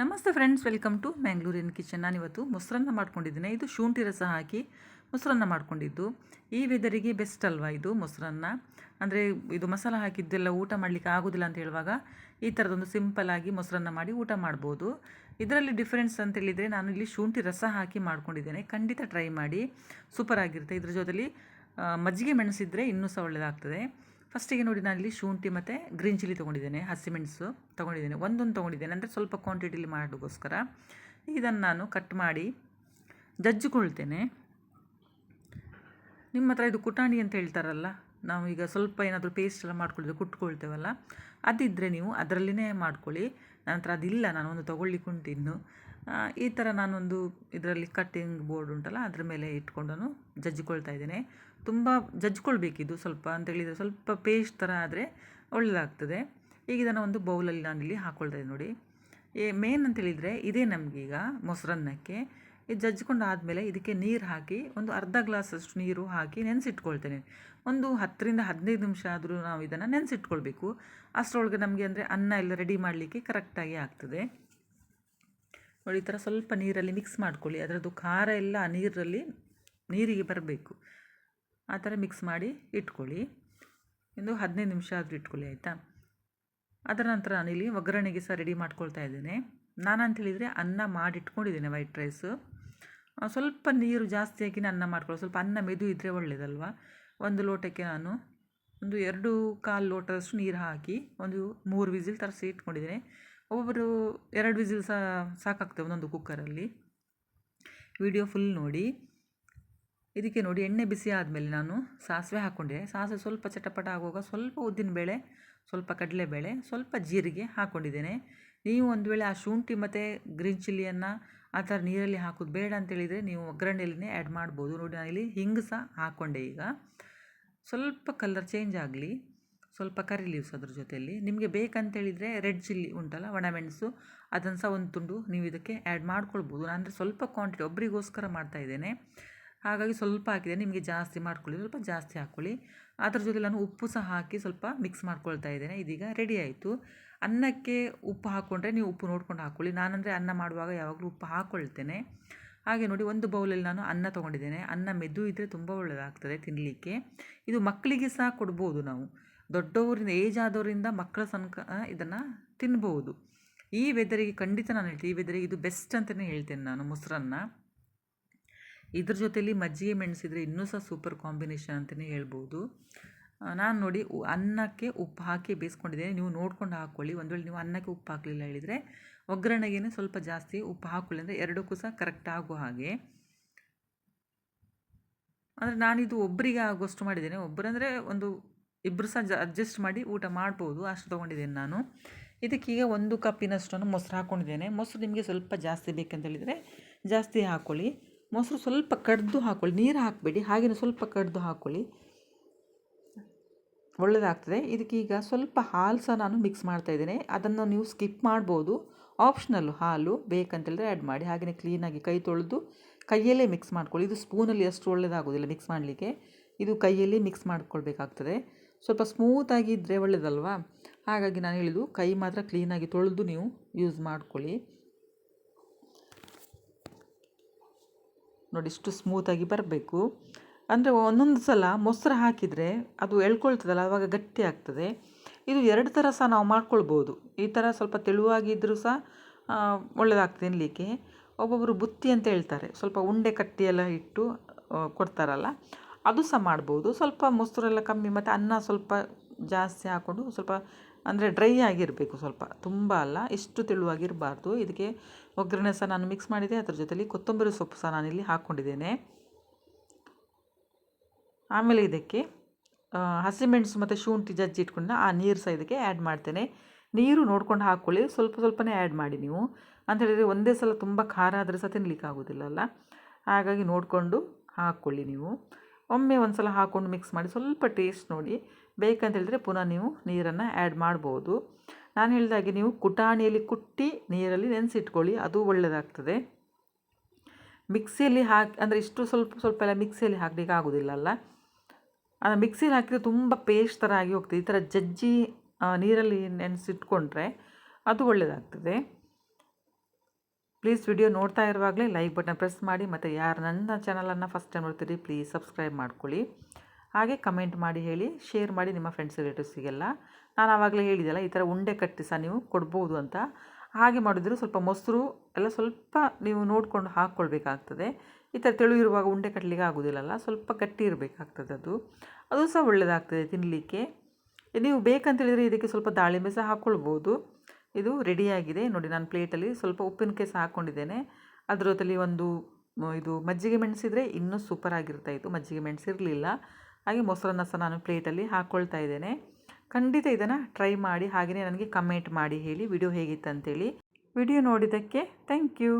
ನಮಸ್ತೆ friends, welcome to ಮ್ಯಾಂಗ್ಳೂರಿನ kitchen. ನಾನಿವತ್ತು ಮೊಸರನ್ನ ಮಾಡ್ಕೊಂಡಿದ್ದೀನಿ. ಇದು ಶುಂಠಿ ರಸ ಹಾಕಿ ಮೊಸರನ್ನ ಮಾಡ್ಕೊಂಡಿದ್ದು. ಈ ವೆದರಿಗೆ ಬೆಸ್ಟ್ ಅಲ್ವಾ ಇದು ಮೊಸರನ್ನ? ಅಂದರೆ ಇದು ಮಸಾಲ ಹಾಕಿದ್ದೆಲ್ಲ ಊಟ ಮಾಡಲಿಕ್ಕೆ ಆಗೋದಿಲ್ಲ ಅಂತ ಹೇಳುವಾಗ ಈ ಥರದೊಂದು ಸಿಂಪಲ್ ಆಗಿ ಮೊಸರನ್ನ ಮಾಡಿ ಊಟ ಮಾಡ್ಬೋದು. ಇದರಲ್ಲಿ ಡಿಫ್ರೆನ್ಸ್ ಅಂತ ಹೇಳಿದರೆ ನಾನು ಇಲ್ಲಿ ಶುಂಠಿ ರಸ ಹಾಕಿ ಮಾಡ್ಕೊಂಡಿದ್ದೇನೆ. ಖಂಡಿತ ಟ್ರೈ ಮಾಡಿ. ಸೂಪರ್ ಆಗಿರುತ್ತೆ. ಇದ್ರ ಜೊತೆಯಲ್ಲಿ ಮಜ್ಜಿಗೆ ಮೆಣಸಿದ್ರೆ ಇನ್ನೂ ಸಹ ಒಳ್ಳೆಯದಾಗ್ತದೆ ಫಸ್ಟಿಗೆ ನೋಡಿ ನಾನು ಇಲ್ಲಿ ಶುಂಠಿ ಮತ್ತು ಗ್ರೀನ್ ಚಿಲ್ಲಿ ತೊಗೊಂಡಿದ್ದೇನೆ ಹಸಿಮೆಣಸು ತೊಗೊಂಡಿದ್ದೇನೆ. ಒಂದೊಂದು ತೊಗೊಂಡಿದ್ದೇನೆ. ಅಂದರೆ ಸ್ವಲ್ಪ ಕ್ವಾಂಟಿಟಿಲಿ ಮಾಡೋಕ್ಕೋಸ್ಕರ ಇದನ್ನು ನಾನು ಕಟ್ ಮಾಡಿ ಜಜ್ಜಿಕೊಳ್ತೇನೆ. ನಿಮ್ಮ ಹತ್ರ ಇದು ಕುಟಾಣಿ ಅಂತ ಹೇಳ್ತಾರಲ್ಲ ನಾವು ಈಗ ಸ್ವಲ್ಪ ಏನಾದರೂ ಪೇಸ್ಟ್ ಎಲ್ಲ ಮಾಡ್ಕೊಳ್ಳಿದ್ರೆ ಕುಟ್ಕೊಳ್ತೇವಲ್ಲ ಅದಿದ್ದರೆ ನೀವು ಅದರಲ್ಲಿನೇ ಮಾಡ್ಕೊಳ್ಳಿ. ನನ್ನ ಅದಿಲ್ಲ ನಾನು ಒಂದು ತೊಗೊಳ್ಲಿಕ್ಕೆ ಉಂಟು ಇನ್ನು ಆ, ಈ ಥರ ನಾನೊಂದು ಇದರಲ್ಲಿ ಕಟ್ಟಿಂಗ್ ಬೋರ್ಡ್ ಉಂಟಲ್ಲ ಅದ್ರ ಮೇಲೆ ಇಟ್ಕೊಂಡು ಜಜ್ಜಿಕೊಳ್ತಾ ಇದ್ದೇನೆ. ತುಂಬ ಜಜ್ಕೊಳ್ಬೇಕಿದು ಸ್ವಲ್ಪ ಅಂತ ಹೇಳಿದರೆ ಸ್ವಲ್ಪ ಪೇಸ್ಟ್ ಥರ ಆದರೆ ಒಳ್ಳೆಯದಾಗ್ತದೆ ಈಗ ಇದನ್ನು ಒಂದು ಬೌಲಲ್ಲಿ ನಾನಿಲ್ಲಿ ಇಲ್ಲಿ ಇದ್ದೀನಿ ನೋಡಿ. ಏ ಮೇನ್ ಅಂತ ಹೇಳಿದರೆ ಇದೇ ನಮಗೀಗ ಮೊಸರನ್ನಕ್ಕೆ. ಇದು ಜಜ್ಕೊಂಡು ಆದಮೇಲೆ ಇದಕ್ಕೆ ನೀರು ಹಾಕಿ ಒಂದು ಅರ್ಧ ಗ್ಲಾಸಷ್ಟು ನೀರು ಹಾಕಿ ನೆನೆಸಿಟ್ಕೊಳ್ತೇನೆ. ಒಂದು ಹತ್ತರಿಂದ ಹದಿನೈದು ನಿಮಿಷ ಆದರೂ ನಾವು ಇದನ್ನು ನೆನೆಸಿಟ್ಕೊಳ್ಬೇಕು. ಅಷ್ಟರೊಳಗೆ ನಮಗೆ ಅಂದರೆ ಅನ್ನ ಎಲ್ಲ ರೆಡಿ ಮಾಡಲಿಕ್ಕೆ ಕರೆಕ್ಟಾಗಿ ಆಗ್ತದೆ. ನೋಡಿ, ಈ ಥರ ಸ್ವಲ್ಪ ನೀರಲ್ಲಿ ಮಿಕ್ಸ್ ಮಾಡ್ಕೊಳ್ಳಿ. ಅದರದ್ದು ಖಾರ ಎಲ್ಲ ನೀರಲ್ಲಿ, ನೀರಿಗೆ ಬರಬೇಕು. ಆ ಥರ ಮಿಕ್ಸ್ ಮಾಡಿ ಇಟ್ಕೊಳ್ಳಿ. ಇನ್ನು ಹದಿನೈದು ನಿಮಿಷ ಆದರೂ ಇಟ್ಕೊಳ್ಳಿ, ಆಯಿತಾ? ಅದರ ನಂತರ ನಾನಿಲ್ಲಿ ಒಗ್ಗರಣೆಗೆ ಸಹ ರೆಡಿ ಮಾಡ್ಕೊಳ್ತಾ ಇದ್ದೇನೆ. ನಾನು ಹೇಳಿದರೆ ಅನ್ನ ಮಾಡಿ ಇಟ್ಕೊಂಡಿದ್ದೇನೆ ವೈಟ್ ರೈಸು ಸ್ವಲ್ಪ ನೀರು ಜಾಸ್ತಿ ಹಾಕಿ ಅನ್ನ ಮಾಡ್ಕೊಳ್ಳಿ. ಸ್ವಲ್ಪ ಅನ್ನ ಮೆದು ಇದ್ದರೆ ಒಳ್ಳೆಯದಲ್ವ ಒಂದು ಲೋಟಕ್ಕೆ ನಾನು ಒಂದು ಎರಡು ಕಾಲು ಲೋಟದಷ್ಟು ನೀರು ಹಾಕಿ ಒಂದು ಮೂರು ವಿಸಿಲ್ ತರಿಸಿ ಇಟ್ಕೊಂಡಿದ್ದೇನೆ. ಒಬ್ಬೊಬ್ಬರು ಎರಡು ವಿಸಿಲ್ ಸಹ ಸಾಕಾಗ್ತವೆ ಒಂದೊಂದು ಕುಕ್ಕರಲ್ಲಿ ವಿಡಿಯೋ ಫುಲ್ ನೋಡಿ. ಇದಕ್ಕೆ ನೋಡಿ ಎಣ್ಣೆ ಬಿಸಿ ಆದಮೇಲೆ ನಾನು ಸಾಸಿವೆ ಹಾಕ್ಕೊಂಡೆ. ಸಾಸಿವೆ ಸ್ವಲ್ಪ ಚಟಪಟ ಆಗುವಾಗ ಸ್ವಲ್ಪ ಉದ್ದಿನಬೇಳೆ ಸ್ವಲ್ಪ ಕಡಲೆಬೇಳೆ ಸ್ವಲ್ಪ ಜೀರಿಗೆ ಹಾಕ್ಕೊಂಡಿದ್ದೇನೆ ನೀವು ಒಂದು ವೇಳೆ ಆ ಶುಂಠಿ ಮತ್ತು ಗ್ರೀನ್ ಚಿಲ್ಲಿಯನ್ನು ಆ ಥರ ನೀರಲ್ಲಿ ಹಾಕೋದು ಬೇಡ ಅಂತೇಳಿದರೆ ನೀವು ಒಗ್ಗರಣೆಯಲ್ಲಿನೇ ಆ್ಯಡ್ ಮಾಡ್ಬೋದು. ನೋಡಿ ಇಲ್ಲಿ ಹಿಂಗೆ ಸಹ ಹಾಕ್ಕೊಂಡೆ ಈಗ. ಸ್ವಲ್ಪ ಕಲರ್ ಚೇಂಜ್ ಆಗಲಿ, ಸ್ವಲ್ಪ ಕರಿ ಲೀವ್ಸ್ ಅದ್ರ ಜೊತೆಯಲ್ಲಿ. ನಿಮಗೆ ಬೇಕಂತೇಳಿದರೆ ರೆಡ್ ಚಿಲ್ಲಿ ಉಂಟಲ್ಲ ಒಣಮೆಣಸು ಅದನ್ನು ಸಹ ಒಂದು ತುಂಡು ನೀವು ಇದಕ್ಕೆ ಆ್ಯಡ್ ಮಾಡ್ಕೊಳ್ಬೋದು. ನಾನು ಅಂದರೆ ಸ್ವಲ್ಪ ಕ್ವಾಂಟಿಟಿ ಒಬ್ಬರಿಗೋಸ್ಕರ ಮಾಡ್ತಾ ಇದ್ದೇನೆ. ಹಾಗಾಗಿ ಸ್ವಲ್ಪ ಹಾಕಿದೆ ನಿಮಗೆ ಜಾಸ್ತಿ ಮಾಡ್ಕೊಳ್ಳಿ, ಸ್ವಲ್ಪ ಜಾಸ್ತಿ ಹಾಕ್ಕೊಳ್ಳಿ. ಅದ್ರ ಜೊತೆ ನಾನು ಉಪ್ಪು ಸಹ ಹಾಕಿ ಸ್ವಲ್ಪ ಮಿಕ್ಸ್ ಮಾಡ್ಕೊಳ್ತಾ ಇದ್ದೇನೆ. ಇದೀಗ ರೆಡಿ ಆಯಿತು. ಅನ್ನಕ್ಕೆ ಉಪ್ಪು ಹಾಕ್ಕೊಂಡ್ರೆ ನೀವು ಉಪ್ಪು ನೋಡ್ಕೊಂಡು ಹಾಕ್ಕೊಳ್ಳಿ. ನಾನಂದರೆ ಅನ್ನ ಮಾಡುವಾಗ ಯಾವಾಗಲೂ ಉಪ್ಪು ಹಾಕ್ಕೊಳ್ತೇನೆ ಹಾಗೆ ನೋಡಿ ಒಂದು ಬೌಲಲ್ಲಿ ನಾನು ಅನ್ನ ತೊಗೊಂಡಿದ್ದೇನೆ. ಅನ್ನ ಮೆದು ಇದ್ದರೆ ತುಂಬ ಒಳ್ಳೆಯದಾಗ್ತದೆ ತಿನ್ನಲಿಕ್ಕೆ ಇದು ಮಕ್ಕಳಿಗೆ ಸಹ ಕೊಡ್ಬೋದು ನಾವು. ದೊಡ್ಡವರಿಂದ, ಏಜ್ ಆದವರಿಂದ ಮಕ್ಕಳ ಸನ್ಕ ಇದನ್ನು ತಿನ್ಬೋದು. ಈ ವೆದರಿಗೆ ಖಂಡಿತ ನಾನು ಹೇಳ್ತೀನಿ. ಈ ವೆದರಿಗೆ ಇದು ಬೆಸ್ಟ್ ಅಂತಲೇ ಹೇಳ್ತೇನೆ ನಾನು ಮೊಸರನ್ನ. ಇದ್ರ ಜೊತೆಲಿ ಮಜ್ಜಿಗೆ ಮೆಣಸಿದ್ರೆ ಇನ್ನೂ ಸಹ ಸೂಪರ್ ಕಾಂಬಿನೇಷನ್ ಅಂತಲೇ ಹೇಳ್ಬೋದು. ನಾನು ನೋಡಿ ಅನ್ನಕ್ಕೆ ಉಪ್ಪು ಹಾಕಿ ಬೇಯಿಸ್ಕೊಂಡಿದ್ದೇನೆ. ನೀವು ನೋಡ್ಕೊಂಡು ಹಾಕ್ಕೊಳ್ಳಿ. ಒಂದು ವೇಳೆ ನೀವು ಅನ್ನಕ್ಕೆ ಉಪ್ಪು ಹಾಕಲಿಲ್ಲ ಹೇಳಿದರೆ ಒಗ್ಗರಣೆಗೇನೆ ಸ್ವಲ್ಪ ಜಾಸ್ತಿ ಉಪ್ಪು ಹಾಕ್ಕೊಳ್ಳಿ ಅಂದರೆ ಎರಡಕ್ಕೂ ಸಹ ಕರೆಕ್ಟ್ ಆಗೋ ಹಾಗೆ. ಅಂದರೆ ನಾನಿದು ಒಬ್ಬರಿಗೆ ಆಗೋಷ್ಟು ಮಾಡಿದ್ದೇನೆ. ಒಬ್ಬರಂದರೆ ಒಂದು ಇಬ್ಬರು ಸಹ ಜ ಅಡ್ಜಸ್ಟ್ ಮಾಡಿ ಊಟ ಮಾಡ್ಬೋದು. ಅಷ್ಟು ತೊಗೊಂಡಿದ್ದೇನೆ ನಾನು. ಇದಕ್ಕೀಗ ಒಂದು ಕಪ್ಪಿನಷ್ಟನ್ನು ಮೊಸರು ಹಾಕ್ಕೊಂಡಿದ್ದೇನೆ. ಮೊಸರು ನಿಮಗೆ ಸ್ವಲ್ಪ ಜಾಸ್ತಿ ಬೇಕಂತ ಹೇಳಿದರೆ ಜಾಸ್ತಿ ಹಾಕ್ಕೊಳ್ಳಿ. ಮೊಸರು ಸ್ವಲ್ಪ ಕಡ್ದು ಹಾಕ್ಕೊಳ್ಳಿ ನೀರು ಹಾಕಬೇಡಿ ಹಾಗೆಯೇ ಸ್ವಲ್ಪ ಕಡ್ದು ಹಾಕ್ಕೊಳ್ಳಿ ಒಳ್ಳೆಯದಾಗ್ತದೆ ಇದಕ್ಕೀಗ ಸ್ವಲ್ಪ ಹಾಲು ಸಹ ನಾನು ಮಿಕ್ಸ್ ಮಾಡ್ತಾ ಇದ್ದೇನೆ. ಅದನ್ನು ನೀವು ಸ್ಕಿಪ್ ಮಾಡ್ಬೋದು. ಆಪ್ಷನಲ್ಲು ಹಾಲು ಬೇಕಂತೇಳಿದ್ರೆ ಆ್ಯಡ್ ಮಾಡಿ ಹಾಗೆಯೇ ಕ್ಲೀನಾಗಿ ಕೈ ತೊಳೆದು ಕೈಯಲ್ಲೇ ಮಿಕ್ಸ್ ಮಾಡ್ಕೊಳ್ಳಿ. ಇದು ಸ್ಪೂನಲ್ಲಿ ಅಷ್ಟು ಒಳ್ಳೆಯದಾಗೋದಿಲ್ಲ ಮಿಕ್ಸ್ ಮಾಡಲಿಕ್ಕೆ. ಇದು ಕೈಯಲ್ಲಿ ಮಿಕ್ಸ್ ಮಾಡ್ಕೊಳ್ಬೇಕಾಗ್ತದೆ. ಸ್ವಲ್ಪ ಸ್ಮೂತಾಗಿ ಇದ್ದರೆ ಒಳ್ಳೆಯದಲ್ವಾ ಹಾಗಾಗಿ ನಾನು ಹೇಳಿದ್ದು ಕೈ ಮಾತ್ರ ಕ್ಲೀನಾಗಿ ತೊಳೆದು ನೀವು ಯೂಸ್ ಮಾಡ್ಕೊಳ್ಳಿ. ನೋಡಿ ಇಷ್ಟು ಸ್ಮೂತಾಗಿ ಬರಬೇಕು. ಅಂದರೆ ಒಂದೊಂದು ಸಲ ಮೊಸರು ಹಾಕಿದರೆ ಅದು ಎಳ್ಕೊಳ್ತದಲ್ಲ ಆವಾಗ ಗಟ್ಟಿ ಆಗ್ತದೆ. ಇದು ಎರಡು ಥರ ಸಹ ನಾವು ಮಾಡ್ಕೊಳ್ಬೋದು. ಈ ಥರ ಸ್ವಲ್ಪ ತೆಳುವಾಗಿದ್ದರೂ ಸಹ ಒಳ್ಳೆಯದಾಗ್ತದೆ ತಿನ್ನಲಿಕ್ಕೆ ಒಬ್ಬೊಬ್ಬರು ಬುತ್ತಿ ಅಂತ ಹೇಳ್ತಾರೆ. ಸ್ವಲ್ಪ ಉಂಡೆ ಕಟ್ಟಿಯೆಲ್ಲ ಇಟ್ಟು ಕೊಡ್ತಾರಲ್ಲ, ಅದು ಸಹ ಮಾಡ್ಬೋದು. ಸ್ವಲ್ಪ ಮೊಸರೆಲ್ಲ ಕಮ್ಮಿ, ಮತ್ತು ಅನ್ನ ಸ್ವಲ್ಪ ಜಾಸ್ತಿ ಹಾಕ್ಕೊಂಡು ಸ್ವಲ್ಪ ಅಂದರೆ ಡ್ರೈ ಆಗಿರಬೇಕು ಸ್ವಲ್ಪ. ತುಂಬ ಅಲ್ಲ ಇಷ್ಟು ತೆಳುವಾಗಿರಬಾರ್ದು. ಇದಕ್ಕೆ ಒಗ್ಗರಣೆ ಸಹ ನಾನು ಮಿಕ್ಸ್ ಮಾಡಿದೆ. ಅದ್ರ ಜೊತೆಲಿ ಕೊತ್ತಂಬರಿ ಸೊಪ್ಪು ಸಹ ನಾನಿಲ್ಲಿ ಹಾಕ್ಕೊಂಡಿದ್ದೇನೆ ಆಮೇಲೆ ಇದಕ್ಕೆ ಹಸಿಮೆಣಸು ಮತ್ತು ಶುಂಠಿ ಜಜ್ಜಿ ಇಟ್ಕೊಂಡು ಆ ನೀರು ಸಹ ಇದಕ್ಕೆ ಆ್ಯಡ್ ಮಾಡ್ತೇನೆ. ನೀರು ನೋಡ್ಕೊಂಡು ಹಾಕ್ಕೊಳ್ಳಿ ಸ್ವಲ್ಪ ಸ್ವಲ್ಪನೇ ಆ್ಯಡ್ ಮಾಡಿ ನೀವು. ಅಂತ ಹೇಳಿದರೆ ಒಂದೇ ಸಲ ತುಂಬ ಖಾರ ಆದರೆ ಸಹ ತಿನ್ನಲಿಕ್ಕೆ ಆಗೋದಿಲ್ಲಲ್ಲ ಹಾಗಾಗಿ ನೋಡಿಕೊಂಡು ಹಾಕ್ಕೊಳ್ಳಿ ನೀವು. ಒಮ್ಮೆ ಒಂದು ಸಲ ಹಾಕ್ಕೊಂಡು ಮಿಕ್ಸ್ ಮಾಡಿ ಸ್ವಲ್ಪ ಟೇಸ್ಟ್ ನೋಡಿ. ಬೇಕಂತ ಹೇಳಿದ್ರೆ ಪುನಃ ನೀವು ನೀರನ್ನು ಆ್ಯಡ್ ಮಾಡ್ಬೋದು. ನಾನು ಹೇಳಿದಾಗೆ ನೀವು ಕುಟಾಣಿಯಲ್ಲಿ ಕುಟ್ಟಿ ನೀರಲ್ಲಿ ನೆನೆಸಿಟ್ಕೊಳ್ಳಿ, ಅದು ಒಳ್ಳೆಯದಾಗ್ತದೆ ಮಿಕ್ಸಿಯಲ್ಲಿ ಹಾಕಿ, ಅಂದರೆ ಇಷ್ಟು ಸ್ವಲ್ಪ ಸ್ವಲ್ಪ ಎಲ್ಲ ಮಿಕ್ಸಿಯಲ್ಲಿ ಹಾಕಲಿಕ್ಕೆ ಆಗೋದಿಲ್ಲಲ್ಲ. ಅದು ಮಿಕ್ಸಿಯಲ್ಲಿ ಹಾಕಿದರೆ ತುಂಬ ಪೇಸ್ಟ್ ಥರ ಆಗಿ ಹೋಗ್ತದೆ. ಈ ಥರ ಜಜ್ಜಿ ನೀರಲ್ಲಿ ನೆನೆಸಿಟ್ಕೊಂಡ್ರೆ ಅದು ಒಳ್ಳೆಯದಾಗ್ತದೆ ಪ್ಲೀಸ್ ವಿಡಿಯೋ ನೋಡ್ತಾ ಇರುವಾಗಲೇ ಲೈಕ್ ಬಟನ್ ಪ್ರೆಸ್ ಮಾಡಿ. ಮತ್ತು ಯಾರು ನನ್ನ ಚಾನಲನ್ನು ಫಸ್ಟ್ ಟೈಮ್ ನೋಡ್ತೀರಿ ಪ್ಲೀಸ್ ಸಬ್ಸ್ಕ್ರೈಬ್ ಮಾಡ್ಕೊಳ್ಳಿ. ಹಾಗೆ ಕಮೆಂಟ್ ಮಾಡಿ ಹೇಳಿ ಶೇರ್ ಮಾಡಿ ನಿಮ್ಮ ಫ್ರೆಂಡ್ಸ್ ರಿಲೇಟಿವ್ಸಿಗೆಲ್ಲ ನಾನು ಆವಾಗಲೇ ಹೇಳಿದೆಲ್ಲ ಈ ಥರ ಉಂಡೆ ಕಟ್ಟಿ ಸಹ ನೀವು ಕೊಡ್ಬೋದು ಅಂತ. ಹಾಗೆ ಮಾಡಿದ್ರು ಸ್ವಲ್ಪ ಮೊಸರು ಎಲ್ಲ ಸ್ವಲ್ಪ ನೀವು ನೋಡಿಕೊಂಡು ಹಾಕ್ಕೊಳ್ಬೇಕಾಗ್ತದೆ. ಈ ಥರ ತೆಳು ಇರುವಾಗ ಉಂಡೆ ಕಟ್ಟಲಿಕ್ಕೆ ಆಗೋದಿಲ್ಲಲ್ಲ, ಸ್ವಲ್ಪ ಗಟ್ಟಿ ಇರಬೇಕಾಗ್ತದೆ ಅದು. ಅದು ಸಹ ಒಳ್ಳೆಯದಾಗ್ತದೆ ತಿನ್ನಲಿಕ್ಕೆ ನೀವು ಬೇಕಂತೇಳಿದರೆ ಇದಕ್ಕೆ ಸ್ವಲ್ಪ ದಾಳಿಂಬೆ ಸಹ ಹಾಕ್ಕೊಳ್ಬೋದು. ಇದು ರೆಡಿಯಾಗಿದೆ ನೋಡಿ, ನಾನು ಪ್ಲೇಟಲ್ಲಿ ಸ್ವಲ್ಪ ಉಪ್ಪಿನಕಾಯಿ ಸಹ ಹಾಕ್ಕೊಂಡಿದ್ದೇನೆ. ಅದರೊತ್ತಲ್ಲಿ ಒಂದು, ಇದು ಮಜ್ಜಿಗೆ ಮೆಣಸಿದ್ರೆ ಇನ್ನೂ ಸೂಪರ್ ಆಗಿರ್ತಾಯಿತ್ತು ಮಜ್ಜಿಗೆ ಮೆಣಸಿರಲಿಲ್ಲ. ಹಾಗೆ ಮೊಸರನ್ನ ಸಹ ನಾನು ಪ್ಲೇಟಲ್ಲಿ ಹಾಕ್ಕೊಳ್ತಾ ಇದ್ದೇನೆ. ಖಂಡಿತ ಇದನ್ನು ಟ್ರೈ ಮಾಡಿ ಹಾಗೆಯೇ ನನಗೆ ಕಮೆಂಟ್ ಮಾಡಿ ಹೇಳಿ, ವಿಡಿಯೋ ಹೇಗಿತ್ತು ಅಂತೇಳಿ ವಿಡಿಯೋ ನೋಡಿದ್ದಕ್ಕೆ ಥ್ಯಾಂಕ್ ಯು.